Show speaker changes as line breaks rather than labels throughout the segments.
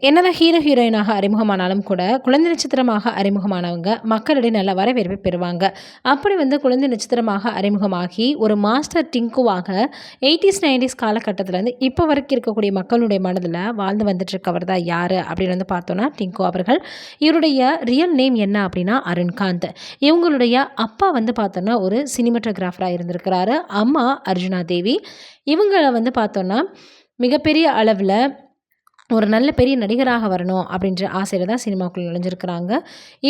என்னதான் ஹீரோ ஹீரோயினாக அறிமுகமானாலும் கூட குழந்தை நட்சத்திரமாக அறிமுகமானவங்க மக்களிடையே நல்ல வரவேற்பை பெறுவாங்க. அப்படி வந்து குழந்தை நட்சத்திரமாக அறிமுகமாகி ஒரு மாஸ்டர் டிங்குவாக எயிட்டிஸ் நைன்டிஸ் காலகட்டத்திலேருந்து இப்போ வரைக்கும் இருக்கக்கூடிய மக்களுடைய மனதில் வாழ்ந்து வந்துட்டு இருக்கவர் தான் யார் அப்படின்னு வந்து பார்த்தோன்னா டிங்கு அவர்கள். இவருடைய ரியல் நேம் என்ன அப்படின்னா அருண்காந்த். இவங்களுடைய அப்பா வந்து பார்த்தோன்னா ஒரு சினிமட்டோகிராஃபராக இருந்திருக்கிறாரு. அம்மா அர்ஜுனா தேவி. இவங்களை வந்து பார்த்தோன்னா மிகப்பெரிய அளவில் ஒரு நல்ல பெரிய நடிகராக வரணும் அப்படின்ற ஆசையில் தான் சினிமாக்குள்ளே நுழைஞ்சிருக்கிறாங்க.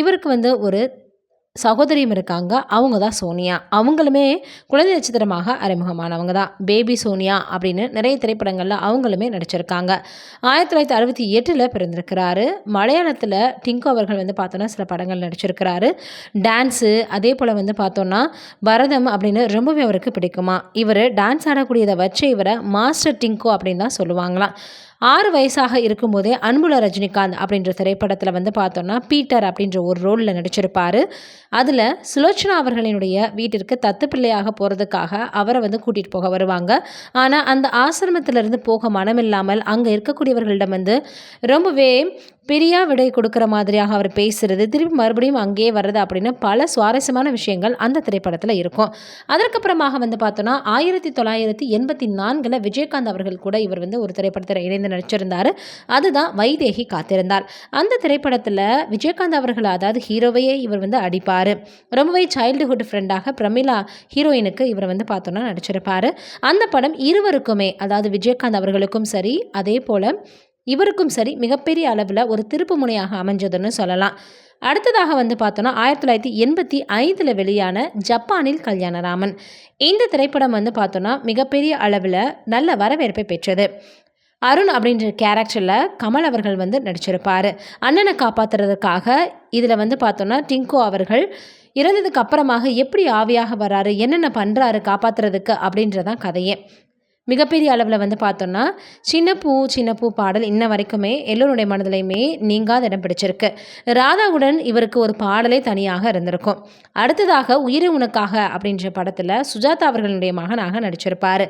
இவருக்கு வந்து ஒரு சகோதரியும் இருக்காங்க. அவங்க தான் சோனியா. அவங்களுமே குழந்தை நட்சத்திரமாக அறிமுகமானவங்க தான். பேபி சோனியா அப்படின்னு நிறைய திரைப்படங்களில் அவங்களுமே நடிச்சிருக்காங்க. ஆயிரத்தி தொள்ளாயிரத்தி அறுபத்தி எட்டில் பிறந்திருக்கிறாரு. மலையாளத்தில் டிங்கு அவர்கள் வந்து பார்த்தோன்னா சில படங்கள் நடிச்சிருக்கிறாரு. டான்ஸு அதே போல் வந்து பார்த்தோன்னா பரதம் அப்படின்னு ரொம்பவே அவருக்கு பிடிக்குமா. இவர் டான்ஸ் ஆடக்கூடியதை வச்சு இவரை மாஸ்டர் டிங்கு அப்படின்னு தான் சொல்லுவாங்களாம். ஆறு வயசாக இருக்கும்போதே அன்புல ரஜினிகாந்த் அப்படின்ற திரைப்படத்தில் வந்து பார்த்தோன்னா பீட்டர் அப்படின்ற ஒரு ரோலில் நடிச்சிருப்பார். அதில் சுலோச்சனா அவர்களினுடைய வீட்டிற்கு தத்து பிள்ளையாக போகிறதுக்காக அவரை வந்து கூட்டிகிட்டு போக வருவாங்க. ஆனால் அந்த ஆசிரமத்திலிருந்து போக மனமில்லாமல் அங்கே இருக்கக்கூடியவர்களிடம் வந்து ரொம்பவே பிரியா விடை கொடுக்குற மாதிரியாக அவர் பேசுகிறது திருப்பி மறுபடியும் அங்கேயே வர்றது அப்படின்னு பல சுவாரஸ்யமான விஷயங்கள் அந்த திரைப்படத்தில் இருக்கும். அதற்கப்புறமாக வந்து பார்த்தோன்னா ஆயிரத்தி தொள்ளாயிரத்தி எண்பத்தி நான்கில் விஜயகாந்த் அவர்கள் கூட இவர் வந்து ஒரு திரைப்படத்தில் இணைந்து நடிச்சிருந்தார். அதுதான் வைதேகி காத்திருந்தார். அந்த திரைப்படத்தில் விஜயகாந்த் அவர்கள் அதாவது ஹீரோவையே இவர் வந்து அடிப்பார். ரொம்பவே சைல்டுஹுட் ஃப்ரெண்டாக பிரமிளா ஹீரோயினுக்கு இவர் வந்து பார்த்தோன்னா நடிச்சிருப்பார். அந்த படம் இருவருக்குமே அதாவது விஜயகாந்த் அவர்களுக்கும் சரி அதே போல் இவருக்கும் சரி மிகப்பெரிய அளவில் ஒரு திருப்பு முனையாக அமைஞ்சதுன்னு சொல்லலாம். அடுத்ததாக வந்து பார்த்தோன்னா ஆயிரத்தி தொள்ளாயிரத்தி எண்பத்தி ஐந்தில் வெளியான ஜப்பானில் கல்யாணராமன். இந்த திரைப்படம் வந்து பார்த்தோன்னா மிகப்பெரிய அளவில் நல்ல வரவேற்பை பெற்றது. அருண் அப்படின்ற கேரக்டரில் கமல் அவர்கள் வந்து நடிச்சிருப்பார். அண்ணனை காப்பாற்றுறதுக்காக இதில் வந்து பார்த்தோன்னா டிங்கோ அவர்கள் இறந்ததுக்கு அப்புறமாக எப்படி ஆவியாக வராரு என்னென்ன பண்ணுறாரு காப்பாற்றுறதுக்கு அப்படின்றதான் கதையே. மிகப்பெரிய அளவில் வந்து பார்த்தோன்னா சின்ன பூ சின்ன பூ பாடல் இன்ன வரைக்குமே எல்லோருடைய மனதிலையுமே நீங்காத இடம் பிடிச்சிருக்கு. ராதாவுடன் இவருக்கு ஒரு பாடலே தனியாக இருந்திருக்கும். அடுத்ததாக உயிரை உனக்காக அப்படின்ற படத்தில் சுஜாதா அவர்களுடைய மகனாக நடிச்சிருப்பார்.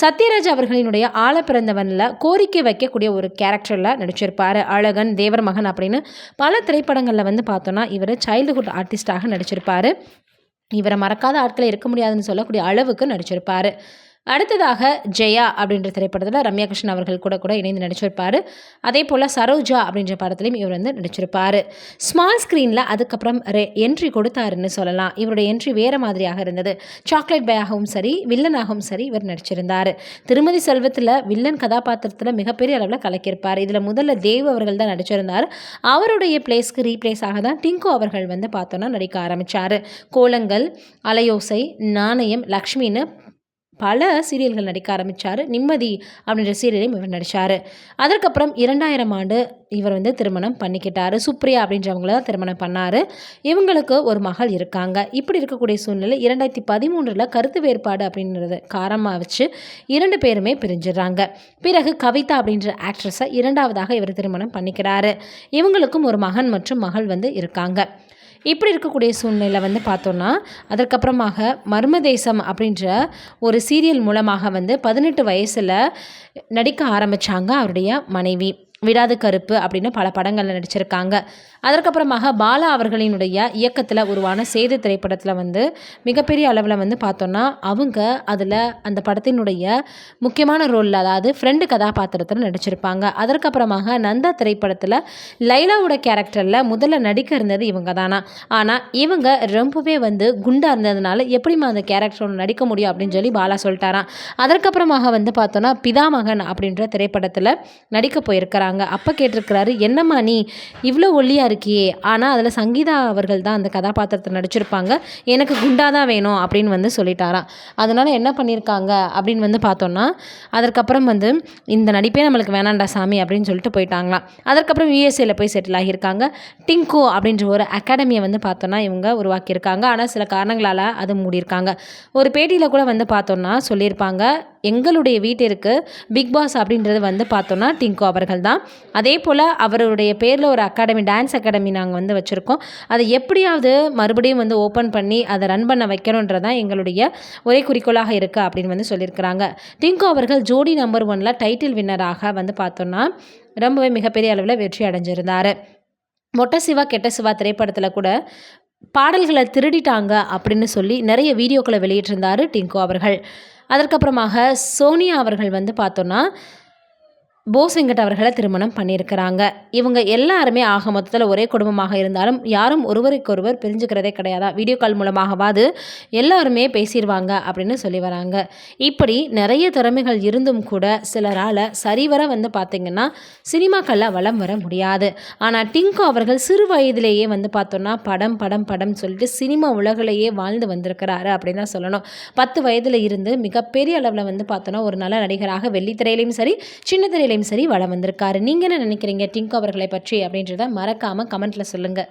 சத்யராஜ் அவர்களினுடைய ஆழ பிறந்தவனில் கோரிக்கை வைக்கக்கூடிய ஒரு கேரக்டரில் நடிச்சிருப்பார். அழகன் தேவர் மகன் அப்படின்னு பல திரைப்படங்களில் வந்து பார்த்தோன்னா இவர் சைல்டுஹுட் ஆர்டிஸ்டாக நடிச்சிருப்பார். இவரை மறக்காத ஆட்களை இருக்க முடியாதுன்னு சொல்லக்கூடிய அளவுக்கு நடிச்சிருப்பார். அடுத்ததாக ஜெயா அப்படின்ற திரைப்படத்தில் ரம்யா கிருஷ்ணன் அவர்கள் கூட கூட இணைந்து நடிச்சிருப்பார். அதே போல் சரோஜா அப்படின்ற படத்துலையும் இவர் வந்து நடிச்சிருப்பார். ஸ்மால் ஸ்க்ரீனில் அதுக்கப்புறம் ரெ என்ட்ரி கொடுத்தாருன்னு சொல்லலாம். இவருடைய என்ட்ரி வேறு மாதிரியாக இருந்தது. சாக்லேட் பேயாகவும் சரி வில்லனாகவும் சரி இவர் நடிச்சிருந்தார். திருமதி செல்வத்தில் வில்லன் கதாபாத்திரத்தில் மிகப்பெரிய அளவில் கலக்கியிருப்பார். இதில் முதல்ல தேவ் அவர்கள் தான் நடிச்சிருந்தார். அவருடைய பிளேஸ்க்கு ஆக தான் டிங்கு அவர்கள் வந்து பார்த்தோன்னா நடிக்க ஆரம்பித்தார் கோலங்கள் அலையோசை நாணயம் லக்ஷ்மின்னு பல சீரியல்கள் நடிக்க ஆரம்பித்தார் நிம்மதி அப்படின்ற சீரியலையும் இவர் நடித்தார் அதற்கப்புறம் இரண்டாயிரம் ஆண்டு இவர் வந்து திருமணம் பண்ணிக்கிட்டார். சுப்ரியா அப்படின்றவங்கள திருமணம் பண்ணார். இவங்களுக்கு ஒரு மகள் இருக்காங்க. இப்படி இருக்கக்கூடிய சூழ்நிலை இரண்டாயிரத்தி பதிமூன்றில் கருத்து வேறுபாடு அப்படின்றது காரணமாக வச்சு இரண்டு பேருமே பிரிஞ்சிடுறாங்க. பிறகு கவிதா அப்படின்ற ஆக்ட்ரஸை இரண்டாவதாக இவர் திருமணம் பண்ணிக்கிறாரு. இவங்களுக்கும் ஒரு மகன் மற்றும் மகள் வந்து இருக்காங்க. இப்படி இருக்கக்கூடிய சூழ்நிலை வந்து பார்த்தோன்னா அதற்கப்புறமாக மர்மதேசம் அப்படின்ற ஒரு சீரியல் மூலமாக வந்து பதினெட்டு வயசில் நடிக்க ஆரம்பித்தாங்க அவருடைய மனைவி. விடாது கருப்பு அப்படின்னு பல படங்களில் நடிச்சிருக்காங்க. அதற்கப்புறமாக பாலா அவர்களினுடைய இயக்கத்தில் உருவான சேது திரைப்படத்தில் வந்து மிகப்பெரிய அளவில் வந்து பார்த்தோன்னா அவங்க அதில் அந்த படத்தினுடைய முக்கியமான ரோலில் அதாவது ஃப்ரெண்டு கதாபாத்திரத்தில் நடிச்சிருப்பாங்க. அதற்கப்புறமாக நந்தா திரைப்படத்தில் லைலாவோட கேரக்டரில் முதல்ல நடிக்க இருந்தது இவங்க தானா ஆனால் இவங்க ரொம்பவே வந்து குண்டாக இருந்ததுனால எப்படிமா அந்த கேரக்டர் ஒன்று நடிக்க முடியும் அப்படின்னு சொல்லி பாலா சொல்லிட்டாராம். அதற்கப்புறமாக வந்து பார்த்தோன்னா பிதாமகன் அப்படின்ற திரைப்படத்தில் நடிக்க போயிருக்கிறாங்க. அப்போ கேட்டிருக்கிறாரு என்னம்மா நீ இவ்வளோ ஒல்லியாக இருக்கியே? ஆனால் அதில் சங்கீதா அவர்கள் தான் அந்த கதாபாத்திரத்தை நடிச்சிருப்பாங்க. எனக்கு குண்டா தான் வேணும் அப்படின்னு வந்து சொல்லிட்டாராம் அதனால் என்ன பண்ணியிருக்காங்க அப்படின்னு வந்து பார்த்தோன்னா அதற்கப்புறம் வந்து இந்த நடிப்பே நம்மளுக்கு வேணாண்டா சாமி அப்படின்னு சொல்லிட்டு போயிட்டாங்களாம் அதற்கப்புறம் யூஎஸ்ஏல போய் செட்டில் ஆகியிருக்காங்க. டிங்கோ அப்படின்ற ஒரு அகாடமியை வந்து பார்த்தோன்னா இவங்க உருவாக்கியிருக்காங்க. ஆனால் சில காரணங்களால் அது மூடியிருக்காங்க. ஒரு பேட்டியில் கூட வந்து பார்த்தோன்னா சொல்லியிருப்பாங்க எங்களுடைய வீட்டிற்கு பிக் பாஸ் அப்படின்றது வந்து பார்த்தோன்னா டிங்கு அவர்கள் தான். அதே போல் அவருடைய பேரில் ஒரு அகாடமி டான்ஸ் அகாடமி நாங்கள் வந்து வச்சுருக்கோம். அதை எப்படியாவது மறுபடியும் வந்து ஓப்பன் பண்ணி அதை ரன் பண்ண வைக்கணுன்றது தான் எங்களுடைய ஒரே குறிக்கோளாக இருக்குது அப்படின்னு வந்து சொல்லியிருக்கிறாங்க. டிங்கு அவர்கள் ஜோடி நம்பர் ஒனில் டைட்டில் வின்னராக வந்து பார்த்தோன்னா ரொம்பவே மிகப்பெரிய அளவில் வெற்றி அடைஞ்சிருந்தார். மொட்டை சிவா கெட்ட சிவா திரைப்படத்தில் கூட பாடல்களை திருடிட்டாங்க அப்படின்னு சொல்லி நிறைய வீடியோக்களை வெளியிட்டிருந்தார் டிங்கு அவர்கள். அதற்கப்புறமாக சோனியா அவர்கள் வந்து பார்த்தோன்னா போஸ் வெங்கட் அவர்களை திருமணம் பண்ணியிருக்கிறாங்க. இவங்க எல்லாருமே ஆக மொத்தத்தில் ஒரே குடும்பமாக இருந்தாலும் யாரும் ஒருவருக்கொருவர் பிரிஞ்சுக்கிறதே கிடையாதா? வீடியோ கால் மூலமாகவாது எல்லாருமே பேசிடுவாங்க அப்படின்னு சொல்லி வராங்க. இப்படி நிறைய திறமைகள் இருந்தும் கூட சிலரால் சரிவர வந்து பார்த்திங்கன்னா சினிமாக்களில் வளம் வர முடியாது. ஆனால் டிங்கோ அவர்கள் சிறு வயதிலேயே வந்து பார்த்தோன்னா படம் படம் படம் சொல்லிட்டு சினிமா உலகிலேயே வாழ்ந்து வந்திருக்கிறாரு அப்படின்னு தான் சொல்லணும். பத்து வயதில் இருந்து மிகப்பெரிய அளவில் வந்து பார்த்தோன்னா ஒரு நல்ல நடிகராக வெள்ளித்திரையிலையும் சரி சின்ன திரையிலையும் சரி வளம் வந்திருக்காரு. நீங்கள் என்ன நினைக்கிறீங்க? டிங்கு அவர்களை பற்றி அப்படின்றத மறக்காமல் கமெண்ட்டில் சொல்லுங்கள்